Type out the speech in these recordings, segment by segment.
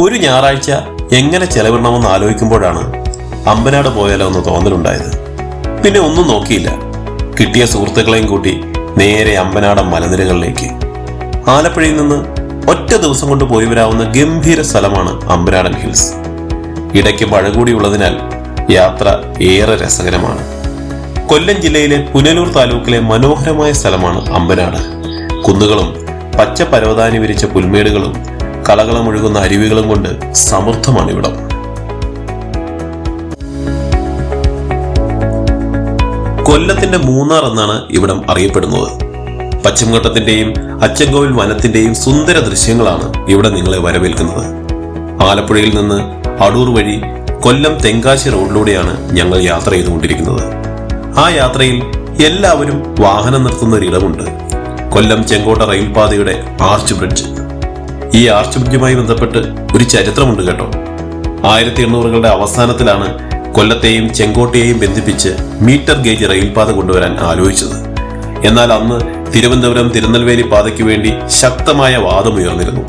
ഒരു ഞായറാഴ്ച എങ്ങനെ ചെലവിടണമെന്ന് ആലോചിക്കുമ്പോഴാണ് അമ്പനാട് പോയാലോ എന്ന് തോന്നലുണ്ടായത്. പിന്നെ ഒന്നും നോക്കിയില്ല. കിട്ടിയ സുഹൃത്തുക്കളെയും കൂട്ടി നേരെ അമ്പനാടൻ മലനിരകളിലേക്ക്. ആലപ്പുഴയിൽ നിന്ന് ഒറ്റ ദിവസം കൊണ്ട് പോയി വരാവുന്ന ഗംഭീര സ്ഥലമാണ് അമ്പനാടൻ ഹിൽസ്. ഇടയ്ക്ക് മഴ യാത്ര ഏറെ രസകരമാണ്. കൊല്ലം ജില്ലയിലെ പുനലൂർ താലൂക്കിലെ മനോഹരമായ സ്ഥലമാണ് അമ്പനാട്. കുന്നുകളും പച്ച പരവതാനി വിരിച്ച പുൽമേടുകളും കളകളമൊഴുകുന്ന അരുവികളും കൊണ്ട് സമൃദ്ധമാണ് ഇവിടം. കൊല്ലത്തിന്റെ മൂന്നാർ എന്നാണ് ഇവിടം അറിയപ്പെടുന്നത്. പശ്ചിമഘട്ടത്തിന്റെയും അച്ചൻകോവിൽ വനത്തിന്റെയും സുന്ദര ദൃശ്യങ്ങളാണ് ഇവിടെ നിങ്ങളെ വരവേൽക്കുന്നത്. ആലപ്പുഴയിൽ നിന്ന് അടൂർ വഴി കൊല്ലം തെങ്കാശി റോഡിലൂടെയാണ് ഞങ്ങൾ യാത്ര ചെയ്തുകൊണ്ടിരിക്കുന്നത്. ആ യാത്രയിൽ എല്ലാവരും വാഹനം നിർത്തുന്ന ഒരിടമുണ്ട്. കൊല്ലം ചെങ്കോട്ട റെയിൽപാതയുടെ ആർച്ച് ബ്രിഡ്ജ്. ഈ ആർച്ച് ബ്രിഡ്ജുമായി ബന്ധപ്പെട്ട് ഒരു ചരിത്രമുണ്ട് കേട്ടോ. ആയിരത്തി എണ്ണൂറുകളുടെ അവസാനത്തിലാണ് കൊല്ലത്തെയും ചെങ്കോട്ടയെയും ബന്ധിപ്പിച്ച് മീറ്റർ ഗേജ് റെയിൽപാത കൊണ്ടുവരാൻ ആലോചിച്ചത്. എന്നാൽ അന്ന് തിരുവനന്തപുരം തിരുനെൽവേലി പാതയ്ക്ക് വേണ്ടി ശക്തമായ വാദമുയർന്നിരുന്നു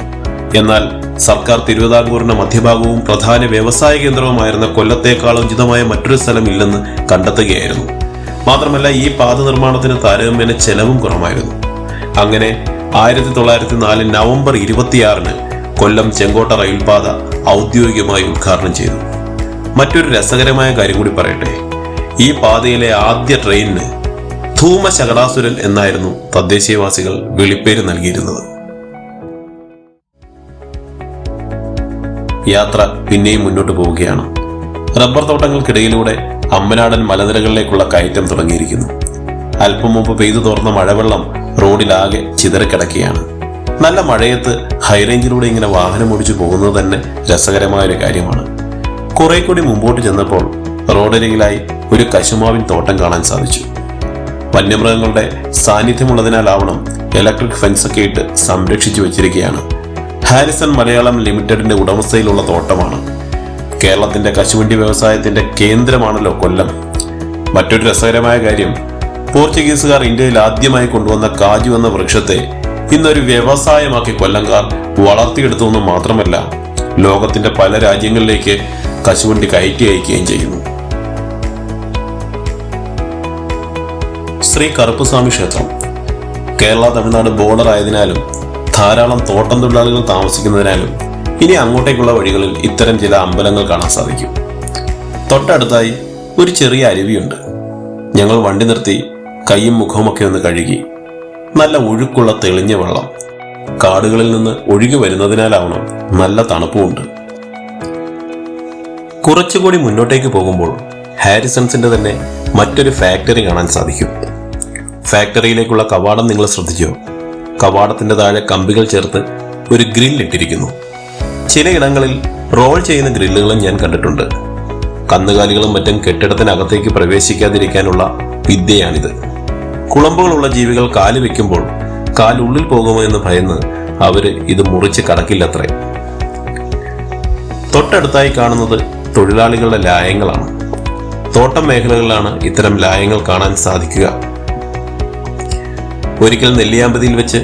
എന്നാൽ സർക്കാർ തിരുവിതാംകൂറിന്റെ മധ്യഭാഗവും പ്രധാന വ്യവസായ കേന്ദ്രവുമായിരുന്ന കൊല്ലത്തേക്കാൾ ഉചിതമായ മറ്റൊരു സ്ഥലം ഇല്ലെന്ന് കണ്ടെത്തുകയായിരുന്നു. മാത്രമല്ല ഈ പാത നിർമ്മാണത്തിന് താരതമ്യേന ചെലവും കുറവായിരുന്നു. അങ്ങനെ ആയിരത്തി തൊള്ളായിരത്തി നാല് നവംബർ ഇരുപത്തിയാറിന് കൊല്ലം ചെങ്കോട്ട റെയിൽപാത ഔദ്യോഗികമായി ഉദ്ഘാടനം ചെയ്തു. മറ്റൊരു രസകരമായ കാര്യം കൂടി പറയട്ടെ. ഈ പാതയിലെ ആദ്യ ട്രെയിനിന് ധൂമ ശകടാസുരൻ എന്നായിരുന്നു തദ്ദേശീയവാസികൾ വിളിപ്പേര് നൽകിയിരുന്നത്. യാത്ര പിന്നെയും മുന്നോട്ട് പോവുകയാണ്. റബ്ബർ തോട്ടങ്ങൾക്കിടയിലൂടെ അമ്പനാടൻ മലനിരകളിലേക്കുള്ള കയറ്റം തുടങ്ങിയിരിക്കുന്നു. അല്പം മുമ്പ് പെയ്തു തോർന്ന മഴവെള്ളം റോഡിലാകെ ചിതറിക്കിടക്കുകയാണ്. നല്ല മഴയത്ത് ഹൈറേഞ്ചിലൂടെ ഇങ്ങനെ വാഹനം ഓടിച്ചു പോകുന്നത് തന്നെ രസകരമായ ഒരു കാര്യമാണ്. കുറെ കൂടി മുമ്പോട്ട് ചെന്നപ്പോൾ റോഡരികിലായി ഒരു കശുമാവിൻ തോട്ടം കാണാൻ സാധിച്ചു. വന്യമൃഗങ്ങളുടെ സാന്നിധ്യമുള്ളതിനാലാവണം ഇലക്ട്രിക് ഫെൻസൊക്കെ ഇട്ട് സംരക്ഷിച്ചു വെച്ചിരിക്കുകയാണ്. ഹാരിസൺ മലയാളം ലിമിറ്റഡിന്റെ ഉടമസ്ഥയിലുള്ള തോട്ടമാണ്. കേരളത്തിന്റെ കശുവണ്ടി വ്യവസായത്തിന്റെ കേന്ദ്രമാണല്ലോ കൊല്ലം. മറ്റൊരു രസകരമായ കാര്യം പോർച്ചുഗീസുകാർ ഇന്ത്യയിൽ ആദ്യമായി കൊണ്ടുവന്ന കാജു എന്ന വൃക്ഷത്തെ ഇന്നൊരു വ്യവസായമാക്കി കൊല്ലംകാർ വളർത്തിയെടുത്തു എന്ന് മാത്രമല്ല ലോകത്തിന്റെ പല രാജ്യങ്ങളിലേക്ക് കശുവണ്ടി കയറ്റി അയക്കുകയും ചെയ്യുന്നു. ശ്രീ കറുപ്പസ്വാമി ക്ഷേത്രം. കേരള തമിഴ്നാട് ബോർഡർ ആയതിനാലും ധാരാളം തോട്ടം തൊഴിലാളികൾ താമസിക്കുന്നതിനാലും ഇനി അങ്ങോട്ടേക്കുള്ള വഴികളിൽ ഇത്തരം ചില അമ്പലങ്ങൾ കാണാൻ സാധിക്കും. തൊട്ടടുത്തായി ഒരു ചെറിയ അരുവിയുണ്ട്. ഞങ്ങൾ വണ്ടി നിർത്തി കൈയും മുഖവുമൊക്കെ ഒന്ന് കഴുകി. നല്ല ഒഴുക്കുള്ള തെളിഞ്ഞ വെള്ളം. കാടുകളിൽ നിന്ന് ഒഴുകി വരുന്നതിനാലാവണം നല്ല തണുപ്പുമുണ്ട്. കുറച്ചുകൂടി മുന്നോട്ടേക്ക് പോകുമ്പോൾ ഹാരിസൺസിന്റെ തന്നെ മറ്റൊരു ഫാക്ടറി കാണാൻ സാധിക്കും. ഫാക്ടറിയിലേക്കുള്ള കവാടം നിങ്ങൾ ശ്രദ്ധിച്ചോ? കവാടത്തിന്റെ താഴെ കമ്പികൾ ചേർത്ത് ഒരു ഗ്രില്ല് ഇട്ടിരിക്കുന്നു. ചിലയിടങ്ങളിൽ റോൾ ചെയ്യുന്ന ഗ്രില്ലുകളും ഞാൻ കണ്ടിട്ടുണ്ട്. കന്നുകാലികളും മറ്റും കെട്ടിടത്തിനകത്തേക്ക് പ്രവേശിക്കാതിരിക്കാനുള്ള വിദ്യയാണിത്. കുളമ്പുകളുള്ള ജീവികൾ കാൽ വെക്കുമ്പോൾ കാലുള്ളിൽ പോകുമോ എന്ന് ഭയന്ന് അവർ ഇത് മുറിച്ച് കടക്കില്ലത്രേ. തൊട്ടടുത്തായി കാണുന്നത് തൊഴിലാളികളുടെ ലായങ്ങളാണ്. തോട്ടം മേഖലകളിലാണ് ഇത്തരം ലായങ്ങൾ കാണാൻ സാധിക്കുക. ഒരിക്കൽ നെല്ലിയാമ്പതിയിൽ വെച്ച്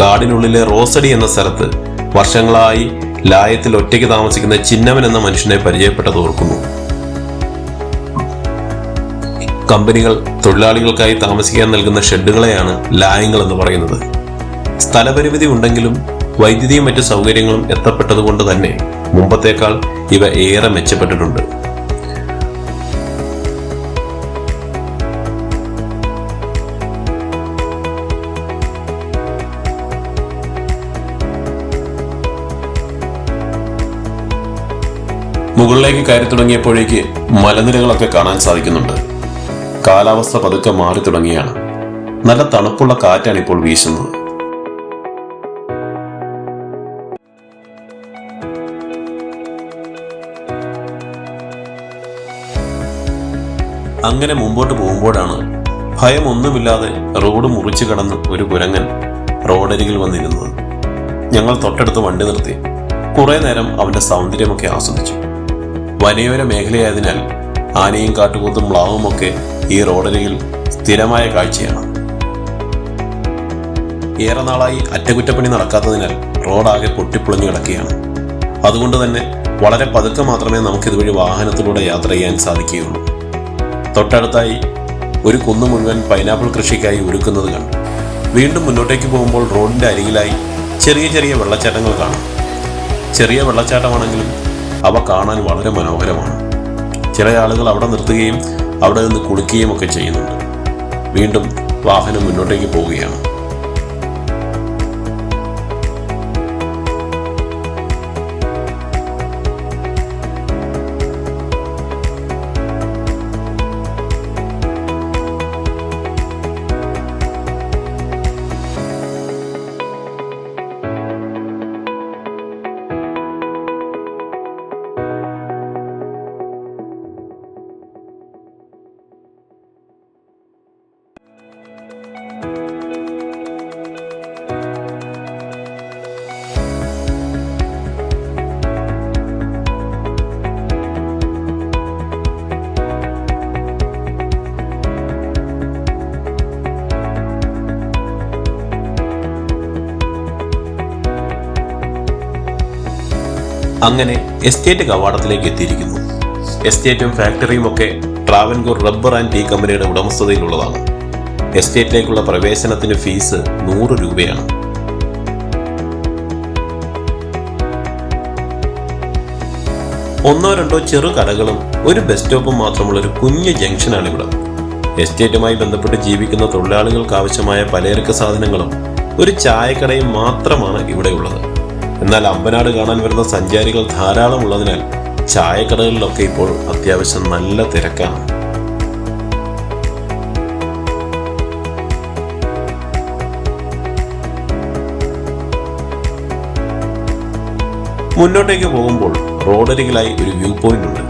കാടിനുള്ളിലെ റോസടി എന്ന സ്ഥലത്ത് വർഷങ്ങളായി ലായത്തിൽ ഒറ്റയ്ക്ക് താമസിക്കുന്ന ചിന്നവൻ എന്ന മനുഷ്യനെ പരിചയപ്പെട്ടത് ഓർക്കുന്നു. കമ്പനികൾ തൊഴിലാളികൾക്കായി താമസിക്കാൻ നൽകുന്ന ഷെഡുകളെയാണ് ലായങ്ങൾ എന്ന് പറയുന്നത്. സ്ഥലപരിമിതി ഉണ്ടെങ്കിലും വൈദ്യുതിയും മറ്റു സൗകര്യങ്ങളും എത്തപ്പെട്ടതുകൊണ്ട് തന്നെ മുമ്പത്തേക്കാൾ ഇവ ഏറെ മെച്ചപ്പെട്ടിട്ടുണ്ട്. മുകളിലേക്ക് കയറി തുടങ്ങിയപ്പോഴേക്ക് മലനിരകളൊക്കെ കാണാൻ സാധിക്കുന്നുണ്ട്. കാലാവസ്ഥ പതുക്കെ മാറി തുടങ്ങിയാണ്. നല്ല തണുപ്പുള്ള കാറ്റാണ് ഇപ്പോൾ വീശുന്നത്. അങ്ങനെ മുമ്പോട്ട് പോകുമ്പോഴാണ് ഭയമൊന്നുമില്ലാതെ റോഡ് മുറിച്ചു കടന്ന് ഒരു കുരങ്ങൻ റോഡരികിൽ വന്നിരുന്നത്. ഞങ്ങൾ തൊട്ടടുത്ത് വണ്ടി നിർത്തി. കുറെ നേരം അവന്റെ സൗന്ദര്യമൊക്കെ ആസ്വദിച്ചു. വനയോര മേഖലയായതിനാൽ ആനയും കാട്ടുകൂത്തും മ്ലാവും ഒക്കെ ഈ റോഡരികിൽ സ്ഥിരമായ കാഴ്ചയാണ്. ഏറെ നാളായി അറ്റകുറ്റപ്പണി നടക്കാത്തതിനാൽ റോഡാകെ പൊട്ടിപ്പൊളിഞ്ഞു കിടക്കുകയാണ്. അതുകൊണ്ട് തന്നെ വളരെ പതുക്കെ മാത്രമേ നമുക്ക് ഇതുവഴി വാഹനത്തിലൂടെ യാത്ര ചെയ്യാൻ സാധിക്കുകയുള്ളൂ. തൊട്ടടുത്തായി ഒരു കുന്നു മുഴുവൻ പൈനാപ്പിൾ കൃഷിക്കായി ഒരുക്കുന്നത് കണ്ടു. വീണ്ടും മുന്നോട്ടേക്ക് പോകുമ്പോൾ റോഡിന്റെ അരികിലായി ചെറിയ ചെറിയ വെള്ളച്ചാട്ടങ്ങൾ കാണാം. ചെറിയ വെള്ളച്ചാട്ടമാണെങ്കിലും അവ കാണാൻ വളരെ മനോഹരമാണ്. ചില ആളുകൾ അവിടെ നിർത്തുകയും അവിടെ നിന്ന് കുളിക്കുകയും ഒക്കെ ചെയ്യുന്നുണ്ട്. വീണ്ടും വാഹനം മുന്നോട്ടേക്ക് പോവുകയാണ്. അങ്ങനെ എസ്റ്റേറ്റ് കവാടത്തിലേക്ക് എത്തിയിരിക്കുന്നു. എസ്റ്റേറ്റും ഫാക്ടറിയും ഒക്കെ ട്രാവൻകൂർ റബ്ബർ ആൻഡ് ടീ കമ്പനിയുടെ ഉടമസ്ഥതയിലുള്ളതാണ്. എസ്റ്റേറ്റിലേക്കുള്ള പ്രവേശനത്തിന് ഫീസ് നൂറ് രൂപയാണ്. ഒന്നോ രണ്ടോ ചെറു കടകളും ഒരു ബസ് സ്റ്റോപ്പും മാത്രമുള്ള ഒരു കുഞ്ഞു ജംഗ്ഷനാണ് ഇവിടെ എസ്റ്റേറ്റുമായി ബന്ധപ്പെട്ട് ജീവിക്കുന്ന തൊഴിലാളികൾക്ക് ആവശ്യമായ പലചരക്ക് സാധനങ്ങളും ഒരു ചായക്കടയും മാത്രമാണ് ഇവിടെ ഉള്ളത് എന്നാൽ അമ്പനാട് കാണാൻ വരുന്ന സഞ്ചാരികൾ ധാരാളം ഉള്ളതിനാൽ ചായക്കടകളിലൊക്കെ ഇപ്പോൾ അത്യാവശ്യം നല്ല തിരക്കാണ്. മുന്നോട്ടേക്ക് പോകുമ്പോൾ റോഡരികിലായി ഒരു വ്യൂ പോയിന്റ് ഉണ്ട്.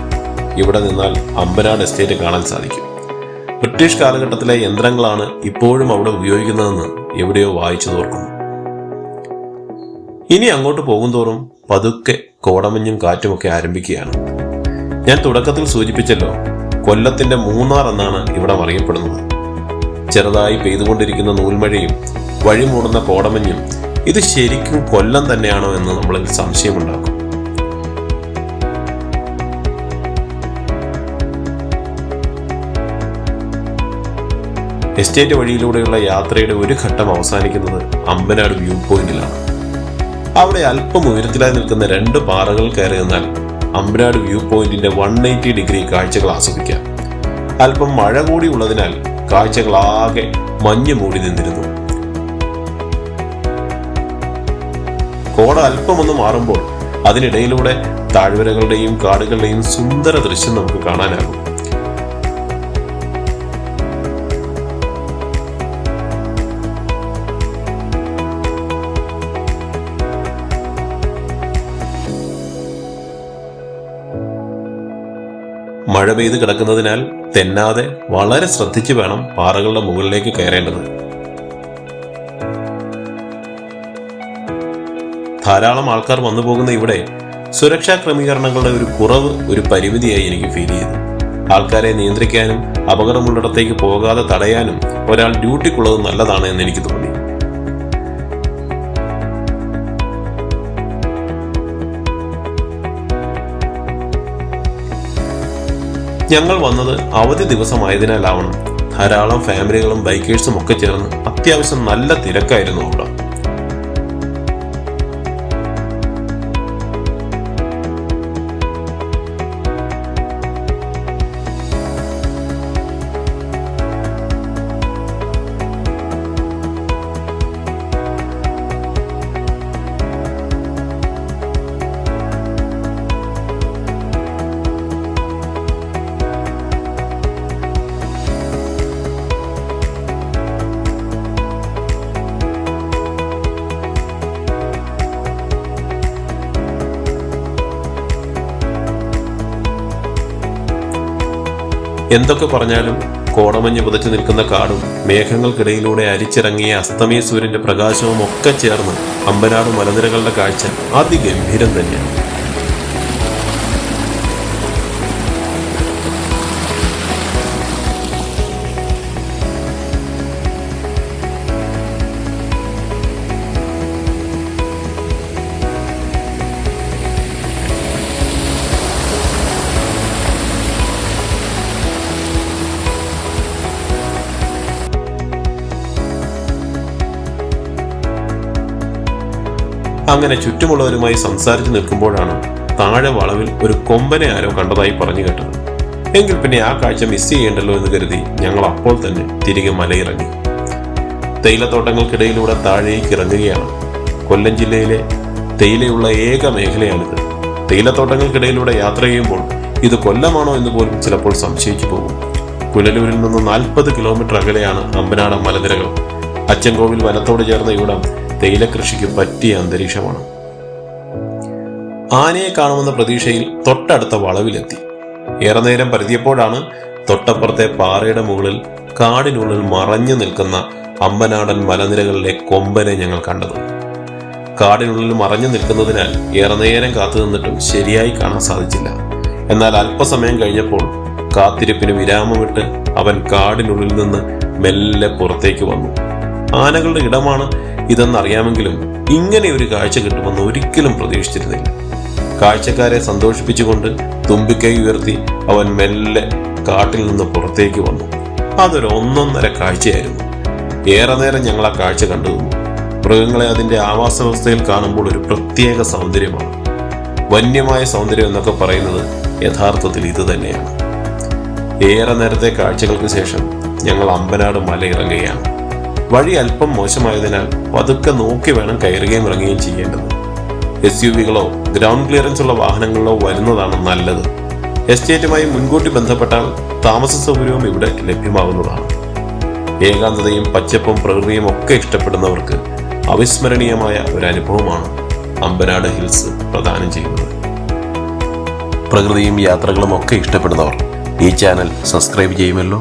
ഇവിടെ നിന്നാൽ അമ്പനാട് എസ്റ്റേറ്റ് കാണാൻ സാധിക്കും. ബ്രിട്ടീഷ് കാലഘട്ടത്തിലെ യന്ത്രങ്ങളാണ് ഇപ്പോഴും അവിടെ ഉപയോഗിക്കുന്നതെന്ന് എവിടെയോ വായിച്ചു തോർക്കുന്നു ഇനി അങ്ങോട്ട് പോകുന്തോറും പതുക്കെ കോടമഞ്ഞും കാറ്റുമൊക്കെ ആരംഭിക്കുകയാണ്. ഞാൻ തുടക്കത്തിൽ സൂചിപ്പിച്ചല്ലോ കൊല്ലത്തിന്റെ മൂന്നാർ എന്നാണ് ഇവിടെ അറിയപ്പെടുന്നത്. ചെറുതായി പെയ്തുകൊണ്ടിരിക്കുന്ന നൂൽമഴയും വഴിമൂടുന്ന കോടമഞ്ഞും ഇത് ശരിക്കും കൊല്ലം തന്നെയാണോ എന്ന് നമ്മളിൽ സംശയമുണ്ടാക്കും. എസ്റ്റേറ്റ് വഴിയിലൂടെയുള്ള യാത്രയുടെ ഒരു ഘട്ടം അവസാനിക്കുന്നത് അമ്പനാട് വ്യൂ പോയിന്റിലാണ്. അവിടെ അല്പം ഉയരത്തിലായി നിൽക്കുന്ന രണ്ട് പാറകൾ കയറി നിന്നാൽ അമ്പനാട് വ്യൂ പോയിന്റിന്റെ വൺ എയ്റ്റി ഡിഗ്രി കാഴ്ചകൾ ആസ്വദിക്കാം. അല്പം മഴ കൂടി ഉള്ളതിനാൽ കാഴ്ചകളാകെ മഞ്ഞ് മൂടി നിന്നിരുന്നു. കോട അല്പമൊന്ന് മാറുമ്പോൾ അതിനിടയിലൂടെ താഴ്വരകളുടെയും കാടുകളുടെയും സുന്ദര ദൃശ്യം നമുക്ക് കാണാനാകും. മഴ പെയ്ത് കിടക്കുന്നതിനാൽ തെന്നാതെ വളരെ ശ്രദ്ധിച്ചു വേണം പാറകളുടെ മുകളിലേക്ക് കയറേണ്ടത്. ധാരാളം ആൾക്കാർ വന്നു പോകുന്ന ഇവിടെ സുരക്ഷാ ക്രമീകരണങ്ങളുടെ ഒരു കുറവ് ഒരു പരിമിതിയായി എനിക്ക് ഫീൽ ചെയ്തു. ആൾക്കാരെ നിയന്ത്രിക്കാനും അപകടമുള്ളിടത്തേക്ക് പോകാതെ തടയാനും ഒരാൾ ഡ്യൂട്ടിക്കുള്ളത് നല്ലതാണ് എന്ന് എനിക്ക് തോന്നി. ഞങ്ങൾ വന്നത് അവധി ദിവസമായതിനാലാവണം. ധാരാളം ഫാമിലികളും ബൈക്കേഴ്സും ഒക്കെ ചേർന്ന് അത്യാവശ്യം നല്ല തിരക്കായിരുന്നു അവിടെ. എന്തൊക്കെ പറഞ്ഞാലും കോടമഞ്ഞ് പുതച്ചു നിൽക്കുന്ന കാടും മേഘങ്ങൾക്കിടയിലൂടെ അരിച്ചിറങ്ങിയ അസ്തമയ സൂര്യന്റെ പ്രകാശവും ഒക്കെ ചേർന്ന് അമ്പനാട് മലനിരകളുടെ കാഴ്ച അതിഗംഭീരം തന്നെയാണ്. അങ്ങനെ ചുറ്റുമുള്ളവരുമായി സംസാരിച്ചു നിൽക്കുമ്പോഴാണ് താഴെ വളവിൽ ഒരു കൊമ്പനെ ആരോ കണ്ടതായി പറഞ്ഞു കേട്ടത്. എങ്കിൽ പിന്നെ ആ കാഴ്ച മിസ് ചെയ്യേണ്ടല്ലോ എന്ന് കരുതി ഞങ്ങൾ അപ്പോൾ തന്നെ തിരികെ മലയിറങ്ങി. തേയിലത്തോട്ടങ്ങൾക്കിടയിലൂടെ താഴേക്ക് ഇറങ്ങുകയാണ്. കൊല്ലം ജില്ലയിലെ തേയിലയുള്ള ഏക മേഖലയാണിത്. തേയിലത്തോട്ടങ്ങൾക്കിടയിലൂടെ യാത്ര ചെയ്യുമ്പോൾ ഇത് കൊല്ലമാണോ എന്ന് പോലും ചിലപ്പോൾ സംശയിച്ചു പോകും. പുനലൂരിൽ നിന്ന് നാൽപ്പത് കിലോമീറ്റർ അകലെയാണ് അമ്പനാട മലനിരകൾ. അച്ചൻകോവിൽ വനത്തോട് ചേർന്ന ഇവിടം തേയില കൃഷിക്ക് പറ്റിയ അന്തരീക്ഷമാണ്. ആനയെ കാണുമെന്ന പ്രതീക്ഷയിൽ തൊട്ടടുത്ത വളവിലെത്തി. ഏറെ നേരം പരതിയപ്പോഴാണ് തൊട്ടപ്പുറത്തെ പാറയുടെ മുകളിൽ കാടിനുള്ളിൽ മറഞ്ഞു നിൽക്കുന്ന അമ്പനാടൻ മലനിരകളിലെ കൊമ്പനെ ഞങ്ങൾ കണ്ടത്. കാടിനുള്ളിൽ മറഞ്ഞു നിൽക്കുന്നതിനാൽ ഏറെ നേരം കാത്തു നിന്നിട്ടും ശരിയായി കാണാൻ സാധിച്ചില്ല. എന്നാൽ അല്പസമയം കഴിഞ്ഞപ്പോൾ കാത്തിരിപ്പിന് വിരാമമിട്ട് അവൻ കാടിനുള്ളിൽ നിന്ന് മെല്ലെ പുറത്തേക്ക് വന്നു. ആനകളുടെ ഇടമാണ് ഇതെന്നറിയാമെങ്കിലും ഇങ്ങനെ ഒരു കാഴ്ച കിട്ടുമെന്ന് ഒരിക്കലും പ്രതീക്ഷിച്ചിരുന്നില്ല. കാഴ്ചക്കാരെ സന്തോഷിപ്പിച്ചുകൊണ്ട് തുമ്പിക്കൈ ഉയർത്തി അവൻ മെല്ലെ കാട്ടിൽ നിന്ന് പുറത്തേക്ക് വന്നു. അതൊരു ഒന്നൊന്നര കാഴ്ചയായിരുന്നു. ഏറെ നേരം ഞങ്ങൾ ആ കാഴ്ച കണ്ടു. മൃഗങ്ങളെ അതിന്റെ ആവാസവ്യവസ്ഥയിൽ കാണുമ്പോൾ ഒരു പ്രത്യേക സൗന്ദര്യമാണ്. വന്യമായ സൗന്ദര്യം എന്നൊക്കെ പറയുന്നത് യഥാർത്ഥത്തിൽ ഇത് തന്നെയാണ്. ഏറെ നേരത്തെ കാഴ്ചകൾക്ക് ശേഷം ഞങ്ങൾ അമ്പനാട് മല ഇറങ്ങുകയാണ് വഴി അല്പം മോശമായതിനാൽ പതുക്കെ നോക്കി വേണം കയറുകയും ഇറങ്ങുകയും ചെയ്യേണ്ടത്. എസ് യു വികളോ ഗ്രൗണ്ട് ക്ലിയറൻസ് ഉള്ള വാഹനങ്ങളിലോ വരുന്നതാണ് നല്ലത്. എസ്റ്റേറ്റുമായി മുൻകൂട്ടി ബന്ധപ്പെട്ടാൽ താമസ സൗകര്യവും ഇവിടെ ലഭ്യമാകുന്നതാണ്. ഏകാന്തതയും പച്ചപ്പും പ്രകൃതിയും ഒക്കെ ഇഷ്ടപ്പെടുന്നവർക്ക് അവിസ്മരണീയമായ ഒരു അനുഭവമാണ് അമ്പനാട് ഹിൽസ് പ്രദാനം ചെയ്യുന്നത്. പ്രകൃതിയും യാത്രകളും ഒക്കെ ഇഷ്ടപ്പെടുന്നവർ ഈ ചാനൽ സബ്സ്ക്രൈബ് ചെയ്യുമല്ലോ.